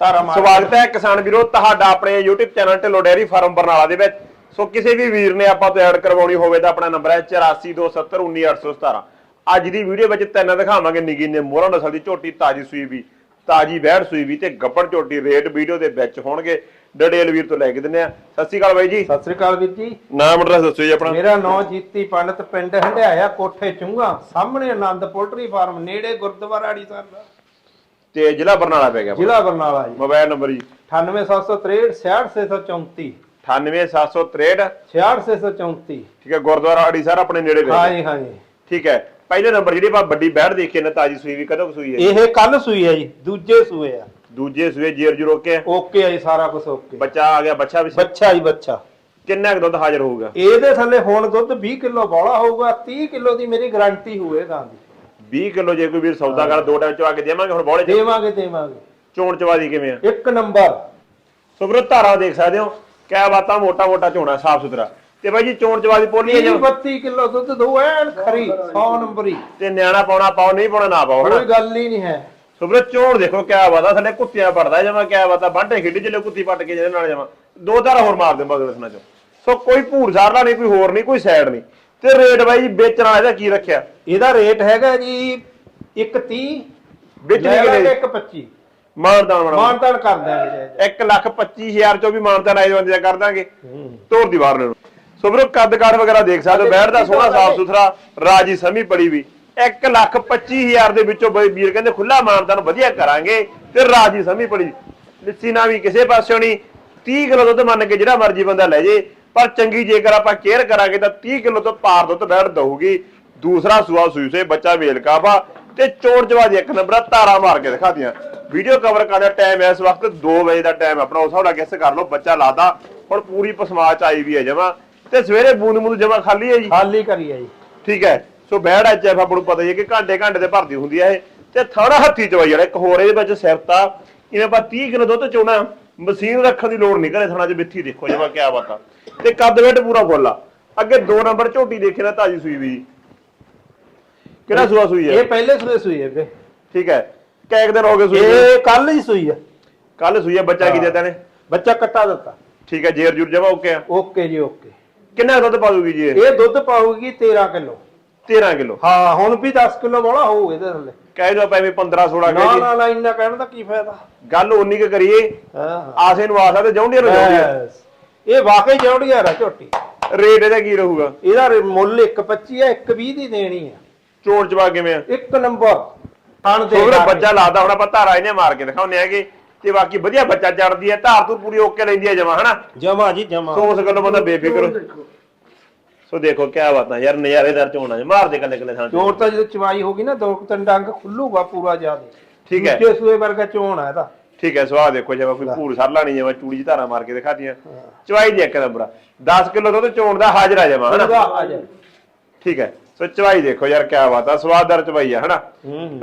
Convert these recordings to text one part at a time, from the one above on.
ਧਾਰਾ ਮਾਰ ਸਵਾਗਤ ਹੈ ਕਿਸਾਨ ਵੀਰੋ ਤੁਹਾਡਾ ਆਪਣੇ YouTube channel Dhillon dairy farm Barnala ਦੇ ਵਿੱਚ। ਸੋ ਕਿਸੇ ਵੀ ਵੀਰ ਨੇ ਆਪਾਂ ਤੋਂ ਐਡ ਕਰਵਾਉਣੀ ਹੋਵੇ ਤਾਂ ਆਪਣਾ ਨੰਬਰ ਹੈ 8427191817 ਅੱਜ ਦੀ ਵੀਡੀਓ ਵਿੱਚ ਤਿੰਨ ਦਿਖਾਵਾਂਗੇ ਨਿੱਗੀ ਨੇ ਮੋਹਰਾ ਨਸਲ ਦੀ ਝੋਟੀ ਤਾਜੀ ਸੂਈ ਵੀ ਤਾਜੀ ਵਹਿੜ ਸੂਈ ਵੀ ਤੇ ਗੱਪਣ ਝੋਟੀ। ਰੇਟ ਵੀਡੀਓ ਦੇ ਵਿੱਚ ਹੋਣਗੇ। ਡਡੇਲ ਵੀਰ ਤੋਂ ਲੈ ਕੇ ਦਿੰਨੇ ਆ ਸਤਿ ਸ਼੍ਰੀ ਅਕਾਲ ਬਾਈ ਜੀ। ਸਤਿ ਸ੍ਰੀ ਅਕਾਲ ਵੀਰ ਜੀ। ਨਾਮ ਐਡਰੈਸ ਦੱਸੋ ਜੀ ਆਪਣਾ। ਮੇਰਾ ਨਾਮ ਜੀਤੀ ਪੰਡਤ ਪਿੰਡ ਹੰਡਿਆਇਆ ਕੋਠੇ ਚੁੰਗਾ ਸਾਹਮਣੇ ਆਨੰਦ ਪੋਲਟਰੀ ਫਾਰਮ ਨੇੜੇ ਗੁਰਦੁਆਰਾ ਅੜੀ ਸਾਹਿਬ ਦਾ। ਤੇ ਜ਼ਿਲ੍ਹਾ ਬਰਨਾਲਾ ਪੈ ਗਿਆ ਜ਼ਿਲ੍ਹਾ ਬਰਨਾਲਾ ਜੀ। ਮੋਬਾਈਲ ਨੰਬਰ ਜੀ। 98763 66634 98763 66634 ਠੀਕ ਹੈ ਗੁਰਦੁਆਰਾ ਅੜੀ ਸਰ ਆਪਣੇ ਨੇੜੇ ਪੈ ਹਾਂ ਗਿਆ। ਜੀ ਹਾਂ ਜੀ ਠੀਕ ਹੈ ਪਹਿਲੇ ਨੰਬਰ ਜਿਹੜੀ ਆਪਾਂ ਵੱਡੀ ਬੈੜ ਦੇਖੀ ਨੇ ਤਾਜੀ ਸੂਈ ਵੀ ਕਦੋਂ ਕੁ ਸੂਈ ਹੈ ਇਹ ਕੱਲ ਸੂਈ ਹੈ ਜੀ ਦੂਜੇ ਸੂਏ ਆ। ਦੂਜੇ ਸੂਏ ਜੀਰ ਜੂ ਰੋਕੇ ਓਕੇ ਆ ਜੀ ਸਾਰਾ ਕੁਝ ਓਕੇ। ਬੱਚਾ ਆ ਗਿਆ ਬੱਚਾ ਵੀ ਬੱਚਾ ਜੀ ਬੱਚਾ। ਕਿੰਨਾ ਕੁ ਦੁੱਧ ਹਾਜ਼ਰ ਹੋਊਗਾ? ਇਹਦੇ ਥੱਲੇ ਹੁਣ ਦੁੱਧ 20 ਕਿਲੋ ਬੋਲਾ ਹੋਊਗਾ 30 ਕਿਲੋ ਦੀ ਮੇਰੀ ਗਾਰੰਟੀ ਹੋਏ ਤਾਂ ਦੀ। 20 ਕਿਲੋ ਜੇ ਕੋਈ ਵੀਰ ਸੌਦਾ ਕਰ ਦੋ ਟਾਈਮ ਚਵਾ ਕੇ ਦੇਵਾਂਗੇ ਹੁਣ ਬੋਲੇ ਦੇਵਾਂਗੇ ਦੇਵਾਂਗੇ। ਚੋਣ ਚਵਾਦੀ ਕਿਵੇਂ ਆ? ਇੱਕ ਨੰਬਰ। ਸੋ ਵੀਰੋ ਧਾਰਾ ਦੇਖ ਸਕਦੇ ਹੋ? ਕਿਆ ਬਾਤਾਂ ਮੋਟਾ ਮੋਟਾ ਝੋਣਾ ਸਾਫ਼ ਸੁਥਰਾ ਤੇ ਬਾਈ ਜੀ ਚੋਣ ਚਵਾਦੀ ਪੋਲੀ ਹੈ 30 ਜਾਂ 32 ਕਿਲੋ ਦੁੱਧ ਦੋ ਐਨ ਖਰੀ 100 ਨੰਬਰੀ। ਤੇ ਨਿਆਣਾ ਪਾਉਣਾ ਪਾਓ ਨਹੀਂ ਪਾਉਣਾ ਨਾ ਪਾਓ ਕੋਈ ਗੱਲ ਹੀ ਨਹੀਂ ਹੈ। ਸੋ ਵੀਰੋ ਚੋਣ ਦੇਖੋ ਕਿਆ ਬਾਤਾਂ ਥੱਲੇ ਕੁੱਤੀਆਂ ਪੜਦਾ ਜਮਾ ਕਿਆ ਬਾਤਾਂ ਬਾਂਟੇ ਖੇਡੀ ਚਲੇ ਕੁੱਤੀ ਪੱਟ ਕੇ ਜਿਹਦੇ ਨਾਲ ਜਮਾ। ਦੋ ਧਾਰਾ ਹੋਰ ਮਾਰ ਦੇ ਮਗਰ ਦਸਣਾ ਚੋ। ਸੋ ਕੋਈ ਭੂਰ ਸਾਰਲਾ ਨਹੀਂ ਕੋਈ ਹੋਰ ਨਹੀਂ ਕੋਈ ਸਾਈਡ ਨਹੀਂ। ਤੇ ਰੇਟ ਬਾਈ ਜੀ ਵੇਚਣ ਵਾਲੇ ਦਾ ਕੀ ਰੱਖਿਆ? ਇਹਦਾ ਰੇਟ ਹੈਗਾ ਜੀ 130 ਵਿੱਚ ਲੈ ਨਹੀਂ ਲਾਂਗੇ ਕਿਨੇ 125 ਮਾਨਦਾਨ ਮਾਨਤਾਨ ਕਰ ਦਾਂਗੇ ਜੀ। 1 ਲੱਖ 25000 ਚੋਂ ਵੀ ਮਾਨਤਾ ਲਾਏ ਬੰਦੇ ਦਾ ਕਰ ਦਾਂਗੇ ਤੋਰ ਦੀ ਬਾਹਰ ਨੂੰ ਸੋ ਵੀਰੋ ਕੱਦ ਕਾਠ ਵਗੈਰਾ ਦੇਖ ਸਕਦੇ ਹੋ ਬੈਠ ਦਾ ਸੋਹਣਾ ਸਾਫ਼ ਸੁਥਰਾ ਰਾਜੀ ਸਮੀ ਪੜੀ ਵੀ। 1 ਲੱਖ 25000 ਦੇ ਵਿੱਚੋਂ ਬਈ ਵੀਰ ਕਹਿੰਦੇ ਖੁੱਲਾ ਮਾਨਤਾ ਨੂੰ ਵਧੀਆ ਕਰਾਂਗੇ ਤੇ ਰਾਜੀ ਸਮੀ ਪੜੀ। ਲਿੱਸੀ ਨਾ ਵੀ ਕਿਸੇ ਪਾਸਿਓਂ ਨਹੀਂ 30 ਕਿਲੋ ਦੁੱਧ ਮੰਨ ਕੇ ਜਿਹੜਾ ਮਰਜ਼ੀ ਬੰਦਾ ਲੈ ਜੇ। ਪਰ ਚੰਗੀ ਜੇਕਰ ਆਪਾਂ ਕੇਅਰ ਕਰਾਂਗੇ ਤਾਂ 30 ਕਿਲੋ ਤੋਂ ਪਾਰ ਦੁੱਧ ਬੈਠ ਦਊਗੀ। ਦੂਸਰਾ ਸੂਆ ਸੂਈ ਸੇ ਬੱਚਾ ਵੇਲ ਕਾਫਾ ਤੇ ਚੋਣ ਜਵਾਦੀ ਇੱਕ ਨੰਬਰ ਆ, ਤਾਰਾ ਮਾਰ ਕੇ ਦਿਖਾਤੀਆਂ ਵੀਡੀਓ ਕਵਰ ਕਰਨ ਦਾ ਟਾਈਮ ਇਸ ਵਕਤ 2 ਵਜੇ ਦਾ ਟਾਈਮ ਆਪਣਾ ਉਸ ਹਿਸਾਬ ਨਾਲ ਗੈਸ ਕਰ ਲਓ ਬੱਚਾ ਲਾਦਾ। ਹੁਣ ਪੂਰੀ ਪਸਮਾਚ ਆਈ ਵੀ ਹੈ ਜਮਾ। ਤੇ ਸਵੇਰੇ ਬੂੰਦ ਬੂੰਦ ਜਮਾ ਖਾਲੀ ਹੈ ਜੀ? ਖਾਲੀ ਕਰੀਏ ਜੀ। ਠੀਕ ਹੈ। ਸੋ ਬੈੜ ਐਚ ਐਫ ਆਪਾਂ ਨੂੰ ਪਤਾ ਹੀ ਹੈ ਕਿ ਘੰਟੇ ਘੰਟੇ ਤੇ ਭਰਦੀ ਹੁੰਦੀ ਹੈ ਇਹ। ਤੇ ਥੋੜਾ ਹੱਥੀ ਚਵਾਈ ਵਾਲਾ ਇੱਕ ਹੋਰ ਇਹਦੇ ਵਿੱਚ ਸਿਰਤਾ ਜਿਵੇਂ ਆਪਾਂ 30 ਕਿਲੋ ਦੁੱਧ ਚੋਣਾ। ਮਸ਼ੀਨ ਰੱਖਣ ਦੀ ਲੋੜ ਨਹੀਂ ਘਰੇ ਥਣਾ ਚ ਮਿੱਠੀ ਦੇਖੋ ਜਮਾ ਕਿਆ ਬਾਤਾਂ ਤੇ ਕੱਦ ਵੇਟ ਪੂਰਾ ਫੁੱਲ ਆ। ਅੱਗੇ 2 ਨੰਬਰ ਝੋਟੀ ਦੇਖੇ ਨਾ ਤਾਜੀ ਸੂਈ ਵੀ। ਕਿਹੜਾ ਸੂਆ ਸੂਈ ਹੈ? ਇਹ ਪਹਿਲੇ ਸੂਏ ਸੂਈ ਹੈ ਵੀਰੇ ਠੀਕ ਹੈ। ਕੈਕ ਦਿਨ ਹੋ ਗਏ ਸੂਈ? ਇਹ ਕੱਲ ਹੀ ਸੂਈ ਹੈ। ਕੱਲ ਸੂਈ ਹੈ ਬੱਚਾ ਕੀ ਦਿੱਤਾ ਨੇ? ਬੱਚਾ ਕੱਟਾ ਦਿੱਤਾ। ਠੀਕ ਹੈ ਜੇਰ ਜੂਰ ਜਮਾ ਓਕੇ ਆ? ਓਕੇ ਜੀ ਓਕੇ। ਕਿੰਨਾ ਦੁੱਧ ਪਾ ਦੂਗੀ ਜੀ ਇਹ? ਇਹ ਦੁੱਧ ਪਾਊਗੀ 13 ਕਿਲੋ। 13 ਕਿਲੋ। ਹਾਂ ਹੁਣ ਵੀ 10 ਕਿਲੋ ਬੋਲਾ ਹੋਊ ਇਹਦੇ ਥੱਲੇ। ਕਹਿ ਦੋ ਭਾਵੇਂ 15 16 ਨਾ ਕਹਿ ਨਾ ਨਾ ਇੰਨਾ ਕਹਿਣ ਦਾ ਕੀ ਫਾਇਦਾ? ਗੱਲ ਉਨੀ ਕੁ ਕਰੀਏ। ਹਾਂ। ਆਸੇ ਨੂੰ ਆਸਾ ਤੇ ਜਾਉਂਦੀਆਂ ਨੂੰ ਜਾਉਂਦੀਆਂ ਬਸ। ਇਹ ਵਾਕਈ ਜੌੜੀ ਆ ਝੋਟੀ। ਰੇਟ ਇਹਦਾ ਕੀ ਰਹੂਗਾ? ਇਹਦਾ ਰੇ- ਮੁੱਲ 1.25 ਹੈ 1.20 ਦੀ ਦੇਣੀ ਹੈ ਚੋਣ ਚਵਾ ਕਿਵੇਂ ਆ? ਇੱਕ ਨੰਬਰ। ਖਾਣ ਦੇ ਸੋ ਵੀਰੇ ਬੱਚਾ ਲਾਦਾ ਹੁਣ ਆਪਾਂ ਧਾਰਾ ਇਹਨੇ ਮਾਰ ਕੇ ਦਿਖਾਉਂਦੇ ਹੈਗੇ। ਤੇ ਬਾਕੀ ਵਧੀਆ ਬੱਚਾ ਚੜਦੀ ਹੈ ਧਾਰ ਤੂੰ ਪੂਰੀ ਓਕੇ ਲੈਂਦੀ ਹੈ ਜਮਾ ਹਨਾ? ਜਮਾ ਜੀ ਜਮਾ। ਸੋ ਉਸ ਗੱਲੋਂ ਬੰਦਾ ਬੇਫਿਕਰ। ਸੋ ਦੇਖੋ ਕਿਆ ਬਾਤਾਂ ਯਾਰ ਨਜ਼ਾਰੇਦਾਰ ਚੋਣਾ ਹੈ ਮਾਰ ਦੇ ਕੱਲੇ ਕੱਲੇ ਥਾਂ ਚੋਰ ਤਾਂ ਜਦੋਂ ਚਵਾਈ ਹੋਗੀ ਨਾ ਦੋ ਤਿੰਨ ਡੰਗ ਖੁੱਲੂਗਾ ਪੂਰਾ ਜ਼ਿਆਦਾ। ਠੀਕ ਹੈ। ਦੂਜੇ ਸੂਏ ਵਰਗਾ ਚੋਣ ਹੈ ਇਹਦਾ। ਠੀਕ ਹੈ ਸਵਾਹ ਦੇਖੋ ਜਿਵੇਂ ਕੋਈ ਭੂਰ ਸਰਲਾ ਨਹੀਂ ਜਿਵੇਂ ਚੂੜੀ ਚ ਧਾਰਾ ਮਾਰ ਕੇ ਦਿਖਾਤੀਆਂ। ਚਵਾਈ ਦੀ ਇੱਕ ਨੰਬਰ। 10 ਕਿਲੋ ਦੁੱਧ ਚੋਣ ਦਾ ਹਾਜ਼ਰਾ ਜਮਾ ਹਨਾ? ਠੀਕ ਹੈ ਸੋ ਚਵਾਈ ਦੇਖੋ ਯਾਰ ਕਿਆ ਬਾਤ ਆ ਸਵਾਦਦਾਰ ਚਵਾਈ ਆ ਹਨਾ?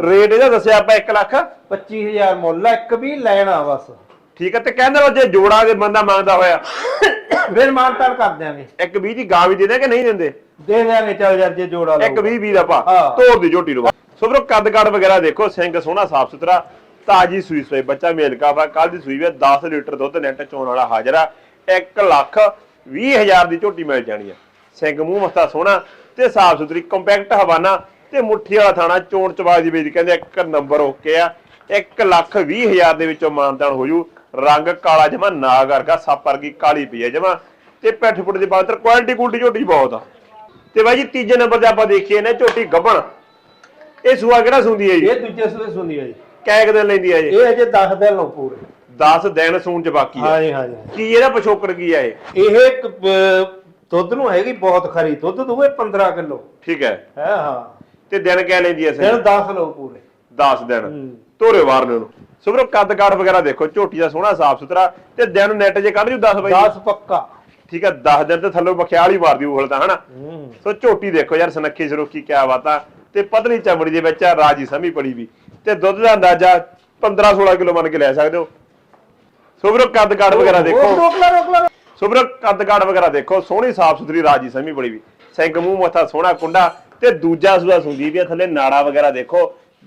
ਰੇਟ ਇਹਦਾ ਦੱਸਿਆ ਆਪਾਂ 1 ਲੱਖ। 25000 ਮੁੱਲ ਆ, ਇੱਕ ਵੀ ਲੈਣਾ ਬਸ। ਠੀਕ ਹੈ ਤੇ ਕਹਿੰਦੇ ਉਹ ਜੇ ਜੋੜਾ ਦੇ ਬੰਦਾ ਮੰਗਦਾ ਹੋਇਆ ਫਿਰ ਮਾਨਤਾਨ ਕਰ ਦਿਆਂਗੇ। ਇੱਕ 20 ਦੀ ਗਾਂ ਵੀ ਦੇ ਦੇ ਕਿ ਨਹੀਂ ਦਿੰਦੇ? ਦੇ ਦਿਆਂਗੇ ਚੱਲ ਯਾਰ ਜੇ ਜੋੜਾ ਇੱਕ 20 20 ਦਾ ਹਾਂ। ਤੋੜ ਦੀ ਝੋਟੀ ਨੂੰ। ਸੋ ਵੀਰੋ ਕੱਦ ਕਾਠ ਵਗੈਰਾ ਦੇਖੋ ਸਿੰਘ ਸੋਹਣਾ ਸਾਫ਼ ਸੁਥਰਾ ਤਾਜੀ ਸੂਈ ਸੋਈ ਬੱਚਾ ਮੇਲ ਕਾਫਾ ਕੱਲ ਦੀ ਸੂਈ ਵੀ 10 ਲੀਟਰ ਦੁੱਧ ਨੈਟ ਚੋਣ ਵਾਲਾ ਹਾਜ਼ਰ ਆ। 1 ਲੱਖ 20 ਹਜ਼ਾਰ ਦੀ ਝੋਟੀ ਮਿਲ ਜਾਣੀ ਆ। ਸਿੰਘ ਮੂੰਹ ਮਸਤਾ ਸੋਹਣਾ ਤੇ ਸਾਫ਼ ਸੁਥਰੀ ਕੰਪੈਕਟ ਹਵਾਨਾ ਤੇ ਮੁੱਠੀ ਵਾਲਾ ਥਾਣਾ ਚੋਣ ਚਵਾ ਦੀ ਵੇਚ ਕਹਿੰਦੇ ਇੱਕ ਨੰਬਰ ਓਕੇ ਆ। 1 ਲੱਖ 20 ਹਜ਼ਾਰ ਦੇ ਵਿੱਚੋਂ ਮਾਨਤਾਨ ਹੋ ਜੂ। ਰੰਗ ਕਾਲਾ ਜਮਾ, ਨਾਗ ਵਰਗਾ, ਸੱਪ ਵਰਗੀ, ਕਾਲੀ ਪਈ ਹੈ ਜਮਾ। ਤੇ ਪੈਠ ਫੁੱਟ ਦੀ ਬਾਤਰ ਕੁਆਲਿਟੀ ਕੁਆਲਿਟੀ ਝੋਟੀ ਬਹੁਤ ਆ। ਤੇ ਬਾਈ ਜੀ, ਤੀਜੇ ਨੰਬਰ ਤੇ ਆਪਾਂ ਦੇਖੀਏ ਨਾ ਝੋਟੀ ਗੱਬਣ ਇਹ ਸੂਆ ਕਿਹੜਾ ਸੁੰਦੀ ਹੈ ਜੀ? ਇਹ ਦੂਜੇ ਸੂਏ ਸੁਣੀ ਹੈ ਜੀ। ਕੈ ਕੁ ਦਿਨ ਲੈਂਦੀ ਹੈ ਜੀ ਇਹ ਅਜੇ 10 ਦਿਨ ਲੋ ਪੂਰੇ। 10 ਦਿਨ ਸੂਣ ਚ ਬਾਕੀ ਹੈ ਹਾਂ ਜੀ ਹਾਂ ਜੀ ਕੀ ਇਹਦਾ ਪਿਛੋਕੜ ਕੀ ਹੈ ਇਹ? ਇਹ ਇੱਕ, ਅਹ, ਦੁੱਧ ਨੂੰ ਹੈਗੀ ਬਹੁਤ ਖਰੀ ਦੁੱਧ ਦੂਏ 15 ਕਿਲੋ। ਠੀਕ ਹੈ। ਹੈ ਹਾਂ। ਤੇ ਦਿਨ ਕਹਿ ਲੈਂਦੀ ਐ ਦਿਨ 10 ਲੋ ਪੂਰੇ। 10 ਦਿਨ। ਹੂੰ। ਤੋਰੇ ਵਾਰ ਨੇ। ਸੋ ਵੀਰੋ ਕੱਦ ਕਾਠ ਵਗੈਰਾ ਦੇਖੋ ਝੋਟੀ ਦਾ ਸੋਹਣਾ ਸਾਫ਼ ਸੁਥਰਾ ਤੇ ਦਿਨ ਨੈਟ ਜੇ ਕੱਢ ਜੂ 10 ਬਾਈ। 10 ਪੱਕਾ। ਠੀਕ ਹੈ 10 ਦਿਨ ਤੇ ਥੱਲੋਂ ਬਖਿਆਲ ਹੀ ਮਾਰਦੀ ਉਗਲ ਤਾਂ ਹਨਾ? ਹੂੰ। ਸੋ ਝੋਟੀ ਦੇਖੋ ਯਾਰ ਸਨੱਖੀ ਸਰੋਕੀ ਕਿਆ ਬਾਤਾਂ ਤੇ ਪਤਲੀ ਚਮੜੀ ਦੇ ਵਿੱਚ ਆ ਰਾਜੀ ਸਮੀ ਪੜੀ ਵੀ। ਤੇ ਦੁੱਧ ਦਾ ਅੰਦਾਜ਼ਾ 15 16 ਕਿਲੋ ਮੰਨ ਕੇ ਲੈ ਸਕਦੇ ਹੋ। ਸੋ ਵੀਰੋ ਕੱਦ ਕਾਠ ਵਗੈਰਾ ਦੇਖੋ। ਰੋਕ ਲਾ ਰੋਕ ਲਾ। ਸੋ ਵੀਰੋ ਕੱਦ ਕਾਠ ਵਗੈਰਾ ਦੇਖੋ। ਸੋਹਣੀ ਸਾਫ਼ ਸੁਥਰੀ ਰਾਜੀ ਸਮੀ ਬੜੀ ਵੀ। ਸਿੰਘ ਮੂੰਹ ਮੱਥਾ ਸੋਹਣਾ ਕੁੰਡਾ ਤੇ ਦੂਜਾ ਸੂਆ ਸੁੰਦੀ ਵੀ ਥੱਲੇ ਨਾੜਾ ਵਗੈਰਾ ਦੇਖੋ।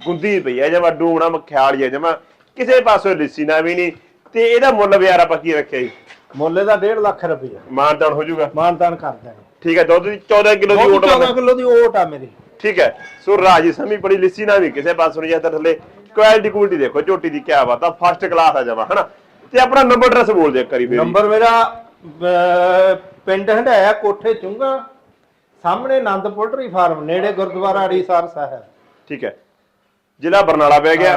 ਗੁੰਦੀ ਪਈ ਹੈ ਜਮਾ ਡੂਣਾ ਮਖਿਆਲੀ ਹੈ ਜਮਾ। ਕਿਸੇ ਪਾਸੋਂ ਲਿੱਸੀ ਨਾ ਵੀ ਨਹੀਂ। ਤੇ ਇਹਦਾ ਮੁੱਲ ਵਿਆਰ ਆਪਾਂ ਕੀ ਰੱਖਿਆ ਜੀ? ਮੁੱਲੇ ਦਾ 1.5 ਲੱਖ ਰੁਪਇਆ ਮਾਨਤਾਨ ਹੋ ਜਾਊਗਾ। ਮਾਨਦਾਨ ਕਰ ਦਾਂਗੇ ਠੀਕ ਹੈ ਦੁੱਧ ਦੀ 14 ਕਿਲੋ ਦੀ ਓਟ 14 ਕਿਲੋ ਦੀ ਓਟ ਆ ਮੇਰੀ। ਠੀਕ ਹੈ। ਸੋ ਰਾਜੀ ਸਮੀ ਬੜੀ ਲਿੱਸੀ ਨਾ ਵੀ ਕਿਸੇ ਪਾਸੋਂ ਨਹੀਂ ਜਾਂਦਾ ਥੱਲੇ ਕੁਆਲਿਟੀ ਕੁਆਲਿਟੀ ਦੇਖੋ ਝੋਟੀ ਦੀ ਕਿਆ ਬਾਤ ਆ ਫਸਟ ਕਲਾਸ ਆ ਜਾਵਾ ਹਨਾ? ਤੇ ਆਪਣਾ ਨੰਬਰ ਐਡਰੈਸ ਬੋਲ ਦੇ ਕਰੀ ਫੇਰ ਨੰਬਰ ਮੇਰਾ ਪਿੰਡ ਹੰਡਾਇਆ ਕੋਠੇ ਚੁੰਗਾ ਸਾਹਮਣੇ ਆਨੰਦ ਪੋਲਟਰੀ ਫਾਰਮ ਨੇੜੇ ਗੁਰਦੁਆਰਾ ਅੜੀਸਰ ਸਾਹਿਬ। ਠੀਕ ਹੈ। ਜ਼ਿਲ੍ਹਾ ਬਰਨਾਲਾ ਪੈ ਗਿਆ।